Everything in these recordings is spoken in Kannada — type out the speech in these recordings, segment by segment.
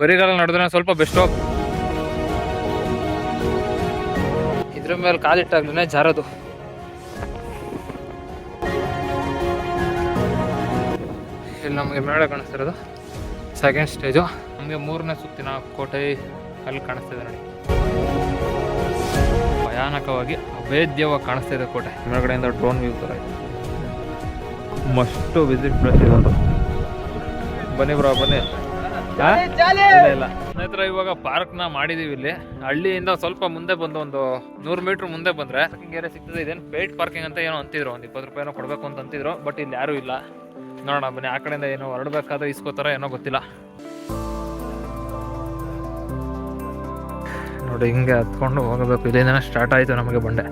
ಬರಿಗಾಲ ನಡೆದ್ರೆ ಸ್ವಲ್ಪ ಬೆಸ್ಟು ಇದ್ರ ಮೇಲೆ ಕಾಲಿಟ್ಟಾಗ್ಲೇ ಜಾರೋದು. ಇಲ್ಲಿ ನಮಗೆ ಮೇಳ ಕಾಣಿಸ್ತಿರೋದು. ಸೆಕೆಂಡ್ ಸ್ಟೇಜು ನಮಗೆ ಮೂರನೇ ಸುತ್ತಿನ ಕೋಟೆ ಅಲ್ಲಿ ಕಾಣಿಸ್ತಿದೆ ನೋಡಿ. ಭಯಾನಕವಾಗಿ ಅವೇದ್ಯವಾಗಿ ಕಾಣಿಸ್ತಾ ಇದೆ ಕೋಟೆ. ಮೇಲ್ಗಡೆಯಿಂದ ಡ್ರೋನ್ ವ್ಯೂ ಥರ ಮಸ್ಟು ವಿಸಿಟ್ ಪ್ಲೇಸ್ ಇದೊಂದು ಬನ್ನಿ ಬ್ರಾ, ಬನ್ನಿ? ಇಲ್ಲ ಇಲ್ಲ. ಸ್ನೇಹಿತರೆ ಇವಾಗ ಪಾರ್ಕ್ನ ಮಾಡಿದೀವಿ ಇಲ್ಲಿ. ಹಳ್ಳಿಯಿಂದ ಸ್ವಲ್ಪ ಮುಂದೆ ಬಂದು ಒಂದು ನೂರು ಮೀಟರ್ ಮುಂದೆ ಬಂದ್ರೆ ಪಾರ್ಕಿಂಗ್ ಏರಿಯಾ ಸಿಗ್ತದೆ. ಇದೇನು ಪೇಟ್ ಪಾರ್ಕಿಂಗ್ ಅಂತ ಏನೋ ಅಂತಿದ್ರು. ಒಂದು ಇಪ್ಪತ್ತು ರೂಪಾಯಿನೋ ಕೊಡ್ಬೇಕು ಅಂತ ಅಂತಿದ್ರು. ಬಟ್ ಇಲ್ಲಿ ಯಾರು ಇಲ್ಲ. ನೋಡೋಣ ಬನ್ನಿ. ಆ ಕಡೆಯಿಂದ ಏನೋ ಹೊರಡ್ಬೇಕಾದ್ರೆ ಇಸ್ಕೋತಾರ ಏನೋ ಗೊತ್ತಿಲ್ಲ. ನೋಡಿ ಹಿಂಗೆ ಹತ್ಕೊಂಡು ಹೋಗಬೇಕು. ಇಲ್ಲಿಂದ ಸ್ಟಾರ್ಟ್ ಆಯ್ತು ನಮಗೆ ಬಂಡೆ.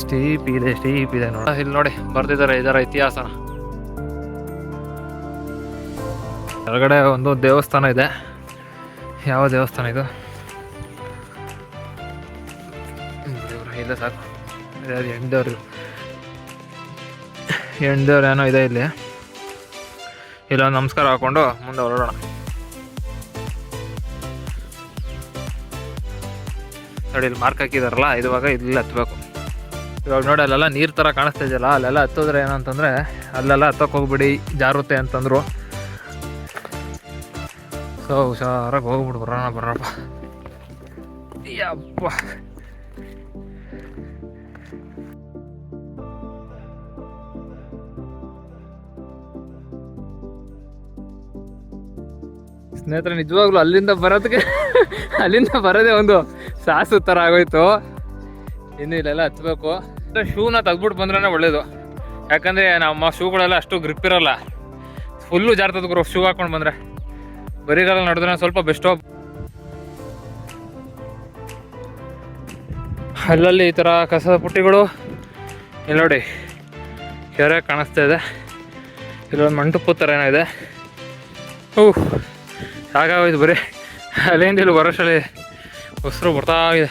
ಸ್ಟೀಪ್ ಇದೆ ಸ್ಟೀಪ್ ಇದೆ. ನೋಡ. ಇಲ್ಲಿ ನೋಡಿ ಬರ್ತಿದ್ದಾರೆ ಇದರ ಇತಿಹಾಸನ ಕೆಳಗಡೆ ಒಂದು ದೇವಸ್ಥಾನ ಇದೆ. ಯಾವ ದೇವಸ್ಥಾನ ಇದು? ಇಲ್ಲ ಸಾಕು. ಹೆಣ್ದೇವ್ರು ಹೆಣ್ದೇವ್ರು ಏನೋ ಇದೆ ಇಲ್ಲಿ. ಇಲ್ಲೊಂದು ನಮಸ್ಕಾರ ಹಾಕೊಂಡು ಮುಂದೆ ಹೊರಡೋಣ. ನೋಡಿ, ಇಲ್ಲಿ ಮಾರ್ಕ್ ಹಾಕಿದಾರಲ್ಲ ಇದುವಾಗ ಇಲ್ಲಿ ಹತ್ಬೇಕು. ಇವಾಗ ನೋಡಿ, ಅಲ್ಲೆಲ್ಲ ನೀರು ಥರ ಕಾಣಿಸ್ತಾ ಇದೆಯಲ್ಲ, ಅಲ್ಲೆಲ್ಲ ಹತ್ತೋದ್ರೆ ಏನಂತಂದರೆ, ಅಲ್ಲೆಲ್ಲ ಹತ್ತಕ್ಕೆ ಹೋಗ್ಬಿಡಿ ಜಾರುತ್ತೆ ಅಂತಂದರು. ಸೊ ಹುಷಾರಾಗಿ ಹೋಗ್ಬಿಟ್ಟು ಬರೋಣ ಬರೋಣ. ಯಪ್ಪ. ಸ್ನೇಹಿತರೆ, ನಿಜವಾಗ್ಲೂ ಅಲ್ಲಿಂದ ಬರೋದಕ್ಕೆ, ಅಲ್ಲಿಂದ ಬರೋದೇ ಒಂದು ಸಾಸು ಥರ ಆಗೋಯ್ತು. ಇನ್ನು ಇಲ್ಲೆಲ್ಲ ಹತ್ಬೇಕು. ಶೂನ ತೆಗ್ದ್ಬಿಟ್ಟು ಬಂದ್ರೆ ಒಳ್ಳೇದು. ಯಾಕಂದರೆ ನಮ್ಮ ಶೂಗಳೆಲ್ಲ ಅಷ್ಟು ಗ್ರಿಪ್ ಇರಲ್ಲ. ಫುಲ್ಲು ಜಾರ್ತದ ಗುರು ಶೂ ಹಾಕೊಂಡು ಬಂದರೆ. ಬರಿಗಾಲ ನಡೆದ್ರೆ ಸ್ವಲ್ಪ ಬೆಸ್ಟ್ ಅಲ್ಲಲ್ಲಿ ಈ ಥರ ಕಸದ ಪುಟ್ಟಿಗಳು. ಇಲ್ಲಿ ನೋಡಿ, ಕೆರೆ ಕಾಣಿಸ್ತಾ ಇದೆ. ಇಲ್ಲೊಂದು ಮಂಟಪದ ಥರ ಏನೋ ಇದೆ. ಹೂ ಸಾಕಾಗೋಯ್ತು ಬರೀ. ಅಲ್ಲಿಂದ ಇಲ್ಲಿ ಬರೋಷ್ಟಲ್ಲಿ ಉಸಿರು ಬರ್ತಾ ಇದೆ.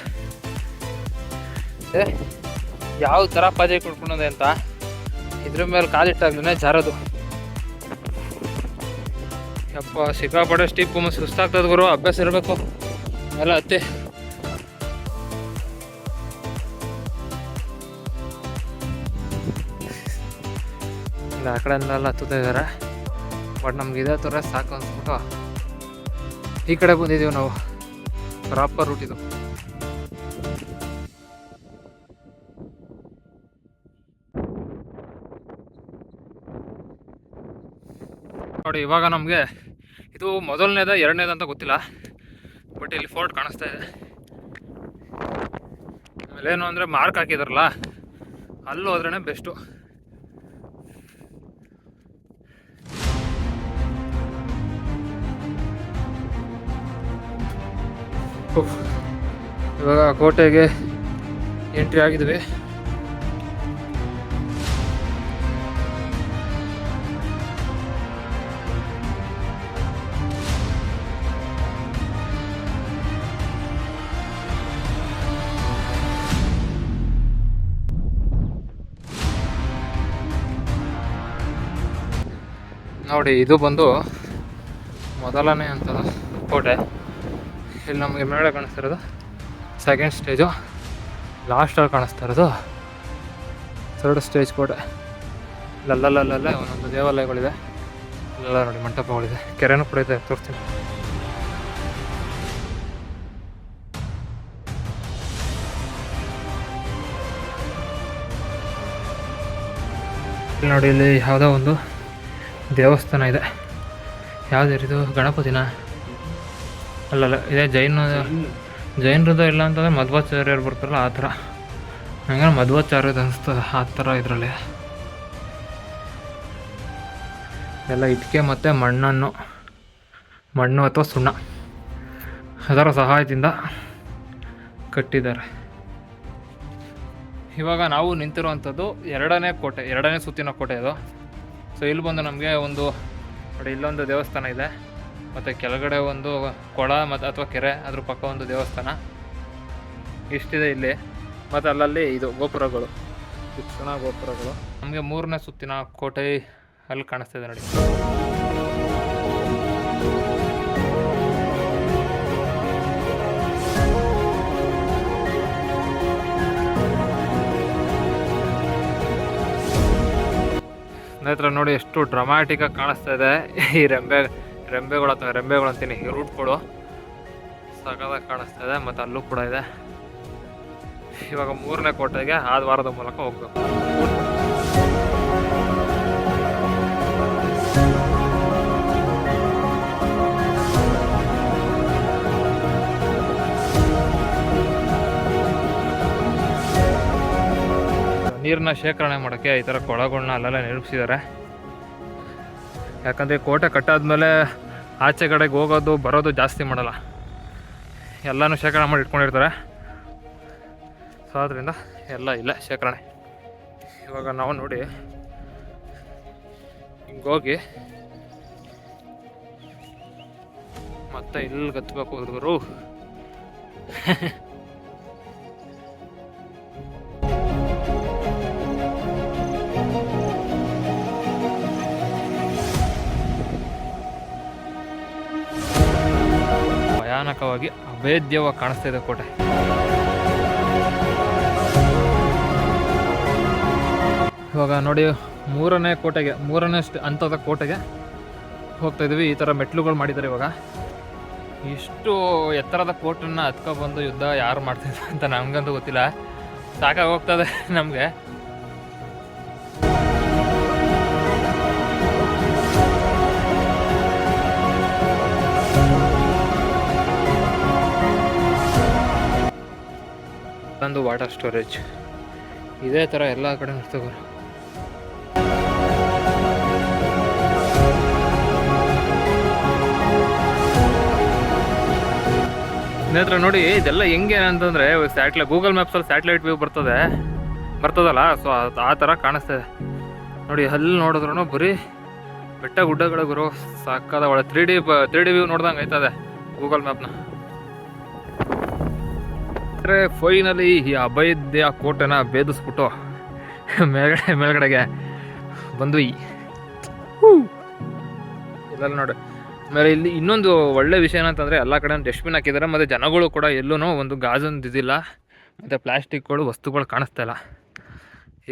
ಯಾವ ಥರ ಪಾಜಿ ಕುಡ್ಕೊಂಡದೆ ಅಂತ. ಇದ್ರ ಮೇಲೆ ಕಾಲಿಟ್ಟಾಗ್ಲೇ ಜಾರೋದು. ಯಪ್ಪ, ಸಿಕ್ಕಾಪಟ್ಟೆ ಸ್ಟೀಪ್ ಸುಸ್ತಾಗ್ತದ ಗುರು, ಅಭ್ಯಾಸ ಇರಬೇಕು. ಎಲ್ಲ ಅತ್ತೆ. ಇಲ್ಲ, ಆ ಕಡೆಯಿಂದೆಲ್ಲ ಹತ್ತುತ್ತಾ ಬಟ್ ನಮ್ಗೆ ಇದೇ ಥರ ಸಾಕು ಅನ್ಸ್ಬಿಟ್ಟು ಈ ಕಡೆ ಬಂದಿದ್ದೀವಿ ನಾವು. ಪ್ರಾಪರ್ ರೂಟ್ ಇದು. ನೋಡಿ, ಇವಾಗ ನಮಗೆ ಇದು ಮೊದಲನೇದ ಎರಡನೇದ ಅಂತ ಗೊತ್ತಿಲ್ಲ ಬಟ್ ಇಲ್ಲಿ ಫೋರ್ಟ್ ಕಾಣಿಸ್ತಾ ಇದೆ ಆಮೇಲೆ ಏನು ಅಂದರೆ ಮಾರ್ಕ್ ಹಾಕಿದಾರಲ್ಲ, ಅಲ್ಲಿ ಹೋದ್ರೇ ಬೆಸ್ಟು. ಇವಾಗ ಕೋಟೆಗೆ ಎಂಟ್ರಿ ಆಗಿದ್ವಿ ನೋಡಿ, ಇದು ಬಂದು ಮೊದಲನೇ ಅಂತ ಕೋಟೆ. ಇಲ್ಲಿ ನಮಗೆ ಮೇಳೆ ಕಾಣಿಸ್ತಿರೋದು ಸೆಕೆಂಡ್ ಸ್ಟೇಜು ಲಾಸ್ಟಲ್ಲಿ ಕಾಣಿಸ್ತಾ ಇರೋದು ಥರ್ಡ್ ಸ್ಟೇಜ್ ಕೋಟೆ. ಇಲ್ಲಲ್ಲಲ್ಲಲ್ಲೇ ಒಂದೊಂದು ದೇವಾಲಯಗಳಿದೆ. ಇಲ್ಲೆಲ್ಲ ನೋಡಿ ಮಂಟಪಗಳಿದೆ. ಕೆರೆನೂ ಕೂಡ ಇದೆ, ತೋರಿಸ್ತೀನಿ. ನೋಡಿ, ಇಲ್ಲಿ ಯಾವುದೋ ಒಂದು ದೇವಸ್ಥಾನ ಇದೆ. ಯಾವ್ದು ಗಣಪತಿನ? ಅಲ್ಲಲ್ಲ, ಇದೇ ಜೈನ ಜೈನರದ್ದು ಇಲ್ಲ ಅಂತಂದ್ರೆ ಮಧ್ವಾಚಾರ್ಯರು ಬರ್ತಾರಲ್ಲ ಆ ಥರ. ಹಂಗಾರೆ ಮಧ್ವಾಚಾರ್ಯದ ಅನಿಸ್ತದೆ ಆ ಥರ ಇದರಲ್ಲಿ. ಎಲ್ಲ ಇಟ್ಕೆ ಮತ್ತು ಮಣ್ಣನ್ನು. ಮಣ್ಣು ಅಥವಾ ಸುಣ್ಣ. ಅದರ ಸಹಾಯದಿಂದ ಕಟ್ಟಿದ್ದಾರೆ. ಇವಾಗ ನಾವು ನಿಂತಿರುವಂಥದ್ದು ಎರಡನೇ ಕೋಟೆ, ಎರಡನೇ ಸುತ್ತಿನ ಕೋಟೆ ಇದು ಸೊ ಇಲ್ಲಿ ಬಂದು ನಮಗೆ ಒಂದು ನೋಡಿ, ಇಲ್ಲೊಂದು ದೇವಸ್ಥಾನ ಇದೆ. ಮತ್ತು ಕೆಳಗಡೆ ಒಂದು ಕೊಳ ಮತ್ತು ಅಥವಾ ಕೆರೆ, ಅದ್ರ ಪಕ್ಕ ಒಂದು ದೇವಸ್ಥಾನ. ಇಷ್ಟಿದೆ ಇಲ್ಲಿ. ಮತ್ತು ಅಲ್ಲಲ್ಲಿ ಇದು ಗೋಪುರಗಳು. ಶಿಕ್ಷಣ ಗೋಪುರಗಳು. ನಮಗೆ ಮೂರನೇ ಸುತ್ತಿನ ಕೋಟೆ ಅಲ್ಲಿ ಕಾಣಿಸ್ತಿದೆ ನೋಡಿ. ಸ್ನೇಹಿತರೆ ನೋಡಿ ಎಷ್ಟು ಡ್ರಮ್ಯಾಟಿಕಾಗಿ ಕಾಣಿಸ್ತಾ ಇದೆ. ಈ ರೆಂಬೆ, ರೆಂಬೆಗಳು ಅಥವಾ ರೆಂಬೆಗಳು ಅಂತೀನಿ ರೂಟ್ಗಳು ಸಖತ್ತಾಗಿ ಕಾಣಿಸ್ತಾ ಇದೆ ಮತ್ತು ಅಲ್ಲೂ ಕೂಡ ಇದೆ. ಇವಾಗ ಮೂರನೇ ಕೋಟೆಗೆ ಆದ ವಾರದ ಮೂಲಕ ಹೋಗ್ಬೇಕು. ನೀರನ್ನ ಶೇಖರಣೆ ಮಾಡೋಕ್ಕೆ ಈ ಥರ ಕೊಳಗಳನ್ನ ಅಲ್ಲೆಲ್ಲ ನಿರ್ಮಿಸಿದ್ದಾರೆ ಯಾಕಂದರೆ ಕೋಟೆ ಕಟ್ಟಾದ್ಮೇಲೆ ಆಚೆ ಕಡೆಗೆ ಹೋಗೋದು, ಬರೋದು ಜಾಸ್ತಿ ಮಾಡಲ್ಲ. ಎಲ್ಲನೂ ಶೇಖರಣೆ ಮಾಡಿ ಇಟ್ಕೊಂಡಿರ್ತಾರೆ. ಸೊ ಆದ್ದರಿಂದ ಎಲ್ಲ ಇಲ್ಲ ಶೇಖರಣೆ. ಇವಾಗ ನಾವು ನೋಡಿ ಹಿಂಗೋಗಿ ಮತ್ತೆ ಇಲ್ಲಿ ಗತ್ಬೇಕು ಹುಡುಗರು. ಭಯಾನಕವಾಗಿ ಅಭೇದ್ಯವಾಗಿ ಕಾಣಿಸ್ತಾ ಇದೆ ಕೋಟೆ. ಇವಾಗ ನೋಡಿ, ಮೂರನೇ ಕೋಟೆಗೆ, ಮೂರನೇ ಹಂತದ ಕೋಟೆಗೆ ಹೋಗ್ತಾ ಇದ್ವಿ ಈ ಥರ ಮೆಟ್ಲುಗಳು ಮಾಡಿದ್ದಾರೆ ಇವಾಗ. ಇಷ್ಟು ಎತ್ತರದ ಕೋಟನ್ನು ಹತ್ಕೊಬಂದು ಯುದ್ಧ ಯಾರು ಮಾಡ್ತಿದ್ರು ಅಂತ ನಮಗಂತೂ ಗೊತ್ತಿಲ್ಲ. ಸಾಕಾಗಿ ಹೋಗ್ತದೆ ನಮಗೆ. ಒಂದು ವಾಟರ್ ಸ್ಟೋರೇಜ್. ಇದೇ ಥರ ಎಲ್ಲ ಕಡೆ ಇರ್ತವೆ ಸ್ನೇಹಿತರೆ ನೋಡಿ, ಇದೆಲ್ಲ ಹೆಂಗೆ ಅಂತಂದರೆ ಸ್ಯಾಟ್ಲೈಟ್ ಗೂಗಲ್ ಮ್ಯಾಪ್ಸಲ್ಲಿ ಸ್ಯಾಟಲೈಟ್ ವ್ಯೂ ಬರ್ತದೆ. ಬರ್ತದಲ್ಲ ಸೊ ಆ ಥರ ಕಾಣಿಸ್ತದೆ ನೋಡಿ, ಅಲ್ಲಿ ನೋಡಿದ್ರು ಬರೀ ಬೆಟ್ಟ ಗುಡ್ಡಗಳು ಗುರು. ಸಾಕಾದ ಒಳ್ಳೆ three D three D view ನೋಡ್ದಂಗೆ ಆಯ್ತದೆ ಗೂಗಲ್ ಮ್ಯಾಪ್ನ ಅಂದರೆ ಫೈನಲಿ ಈ ಅಭಯದ್ಯ ಕೋಟೆನ ಭೇದಿಸ್ಬಿಟ್ಟು ಮೇಲ್ಗಡೆ ಮೇಲ್ಗಡೆಗೆ ಬಂದ್ವಿ. ಎಲ್ಲ ನೋಡಿ. ಆಮೇಲೆ ಇಲ್ಲಿ ಇನ್ನೊಂದು ಒಳ್ಳೆ ವಿಷಯ ಏನಂತಂದರೆ ಎಲ್ಲ ಕಡೆ ಡಸ್ಟ್ಬಿನ್ ಹಾಕಿದ್ದಾರೆ. ಮತ್ತು ಜನಗಳು ಕೂಡ ಎಲ್ಲೂ ಒಂದು ಗಾಜೊಂದು ಇದಿಲ್ಲ ಮತ್ತು ಪ್ಲಾಸ್ಟಿಕ್ಗಳು ವಸ್ತುಗಳು ಕಾಣಿಸ್ತಾ ಇಲ್ಲ.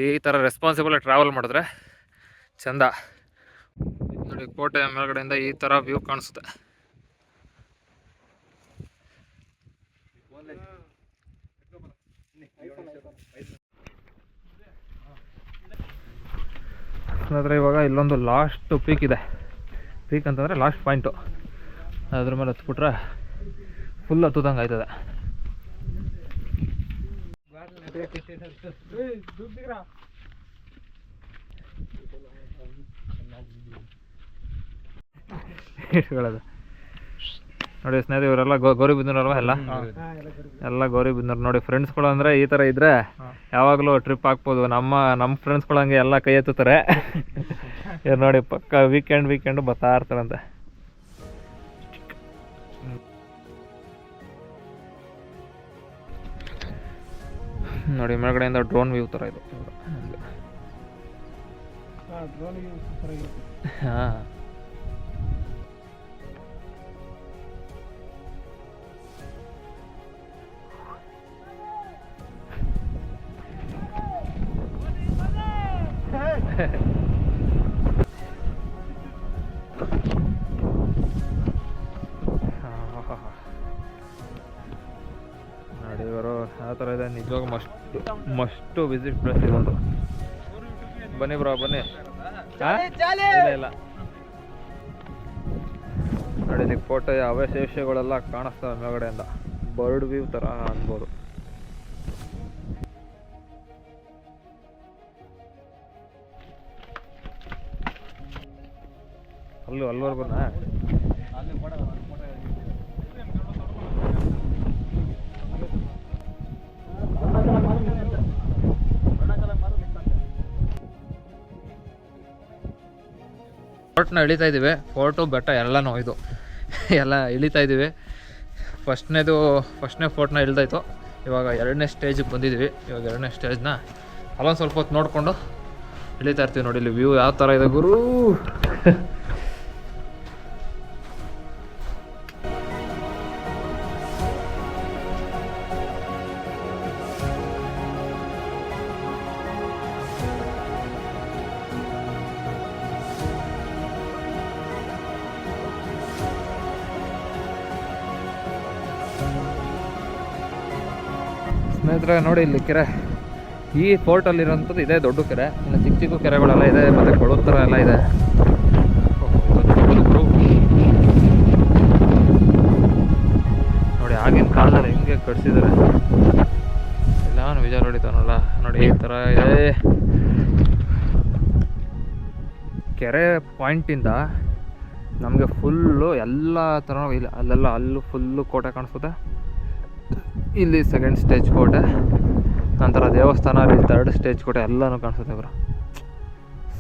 ಈ ಥರ ರೆಸ್ಪಾನ್ಸಿಬಲ್ ಟ್ರಾವೆಲ್ ಮಾಡಿದ್ರೆ ಚಂದ. ನೋಡಿ ಕೋಟೆ ಮೇಲ್ಗಡೆಯಿಂದ ಈ ಥರ ವ್ಯೂ ಕಾಣಿಸುತ್ತೆ. ಸ್ನೇಹಿತರೆ, ಇವಾಗ ಇಲ್ಲೊಂದು ಲಾಸ್ಟ್ ಪೀಕ್ ಇದೆ. ಪೀಕ್ ಅಂತಂದರೆ ಲಾಸ್ಟ್ ಪಾಯಿಂಟು ಅದ್ರ ಮೇಲೆ ಹತ್ಬಿಟ್ರೆ ಫುಲ್ ಹತ್ತದಂಗೆ ಆಯ್ತದೆ. ಇಟ್ಕೊಳ್ಳೋದು. ನೋಡಿ ಸ್ನೇಹಿತರೆ ಇವರೆಲ್ಲ ಗೋ ಗೌರಿ ಬಿದ್ದನಲ್ವ ಎಲ್ಲ? ಎಲ್ಲ ಗೌರಿ ಬಿದ್ದನವ್ರು ನೋಡಿ ಫ್ರೆಂಡ್ಸ್ಗಳು ಅಂದರೆ ಈ ಥರ ಇದ್ರೆ ಯಾವಾಗಲೂ ಟ್ರಿಪ್ ಹಾಕ್ಬೋದು ನಮ್ಮ ನಮ್ಮ ಫ್ರೆಂಡ್ಸ್ಗಳು ಹಂಗೆ ಎಲ್ಲ ಕೈ ಎತ್ತುತ್ತಾರೆ. ಇವ್ರು ನೋಡಿ ಪಕ್ಕ ವೀಕೆಂಡ್ ವೀಕೆಂಡ್ ಬರ್ತಾ ಇರ್ತಾರಂತೆ. ನೋಡಿ ಮೇಲ್ಗಡೆಯಿಂದ ಡ್ರೋನ್ ವ್ಯೂ ಥರ ಇದು. ಹಾಂ. ನೋಡಿ ಆ ಥರ ಇದೆ. ನಿಜವಾಗ ಮಸ್ಟ್ ಮಸ್ಟು ವಿಸಿಟ್ ಪ್ಲೇಸ್ ಇದೊಂದು ಬನ್ನಿ ಬ್ರೋ ಬನ್ನಿ? ಇಲ್ಲ ಇಲ್ಲ. ನೋಡಿ ಕೋಟೆಯ ಅವಶೇಷಗಳೆಲ್ಲ ಕಾಣಿಸ್ತವೆ ಮೇಲ್ಗಡೆಯಿಂದ. ಬರ್ಡ್ ವ್ಯೂ ಥರ ಅನ್ಬೋದು. ಅಲ್ಲೂ ಅಲ್ಲಿವರೆಗೂ ಫೋರ್ಟ್ನ ಇಳಿತಾ ಇದ್ದೀವಿ. ಫೋರ್ಟು ಬೆಟ್ಟ ಎಲ್ಲನೂ ಇದು. ಎಲ್ಲ ಇಳಿತಾ ಇದ್ದೀವಿ. ಫಸ್ಟ್ನೇದು ಫಸ್ಟ್ನೇ ಫೋರ್ಟ್ನ ಇಳ್ದಾಯ್ತು ಇವಾಗ ಎರಡನೇ ಸ್ಟೇಜಿಗೆ ಬಂದಿದ್ದೀವಿ. ಇವಾಗ ಎರಡನೇ ಸ್ಟೇಜ್ನ ಅಲ್ಲೊಂದು ಸ್ವಲ್ಪ ಹೊತ್ತು ನೋಡಿಕೊಂಡು ಇಳಿತಾ ಇರ್ತೀವಿ ನೋಡಿ ಇಲ್ಲಿ ವ್ಯೂ ಯಾವ ಥರ ಇದೆ ಗುರು. ಸ್ನೇಹಿತರೆ, ನೋಡಿ ಇಲ್ಲಿ ಕೆರೆ. ಈ ಫೋರ್ಟಲ್ಲಿರೋಂಥದ್ದು ಇದೇ ದೊಡ್ಡ ಕೆರೆ. ಇನ್ನು ಚಿಕ್ಕ ಚಿಕ್ಕ ಕೆರೆಗಳೆಲ್ಲ ಇದೆ, ಮತ್ತು ಕೊಳದ ಥರ ಎಲ್ಲ ಇದೆ. ನೋಡಿ ಆಗಿನ ಕಾಲದಲ್ಲಿ ಹೆಂಗೆ ಕಟ್ಸಿದ್ದಾರೆ. ಎಲ್ಲ ವಿಜಯ ಹೊಡಿತಾನಲ್ಲ ನೋಡಿ ಈ ಥರ ಇದೆ. ಕೆರೆ ಪಾಯಿಂಟಿಂದ ನಮಗೆ ಫುಲ್ಲು ಎಲ್ಲ ಥರ ಇಲ್ಲ, ಅಲ್ಲೆಲ್ಲ ಅಲ್ಲೂ ಫುಲ್ಲು ಕೋಟೆ ಕಾಣಿಸುತ್ತೆ ಇಲ್ಲಿ ಸೆಕೆಂಡ್ ಸ್ಟೇಜ್ ಕೋಟೆ, ನಂತರ ದೇವಸ್ಥಾನ, ಅಲ್ಲಿ ಥರ್ಡ್ ಸ್ಟೇಜ್ ಕೋಟೆ ಎಲ್ಲನೂ ಕಾಣಿಸುತ್ತೆ ಬ್ರೋ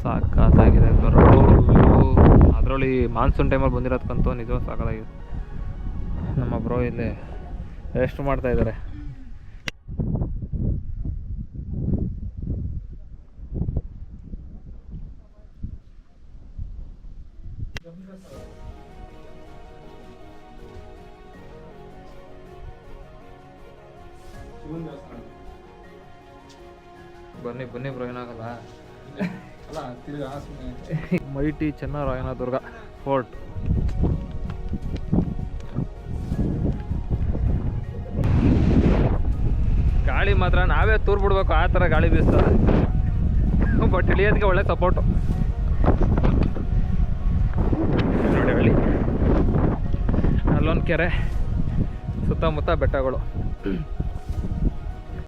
ಸಾಕಾಗಿದೆ ಬ್ರೋ ಅದರಲ್ಲಿ ಮಾನ್ಸೂನ್ ಟೈಮಲ್ಲಿ ಬಂದಿರೋದಕ್ಕಂತೂ ನಿಜವೂ ಸಾಕಾಗಿದೆ ನಮ್ಮ ಬ್ರೋ ಇಲ್ಲಿ ರೆಸ್ಟ್ ಮಾಡ್ತಾ ಇದ್ದಾರೆ. ಬನ್ನಿ ಬನ್ನಿ ಬ್ರೋ ಏನಾಗಲ್ಲ. Mighty Channarayana Durga fort. ಗಾಳಿ ಮಾತ್ರ ನಾವೇ ತೂರ್ ಬಿಡ್ಬೇಕು ಆ ಥರ ಗಾಳಿ ಬೀಸ್ತದೆ ಬಟ್ ಇಳಿಯೋದಕ್ಕೆ ಒಳ್ಳೆ ಸಪೋರ್ಟು ನೋಡಿ ಹೇಳಿ. ಅಲ್ಲೊಂದು ಕೆರೆ ಸುತ್ತಮುತ್ತ ಬೆಟ್ಟಗಳು.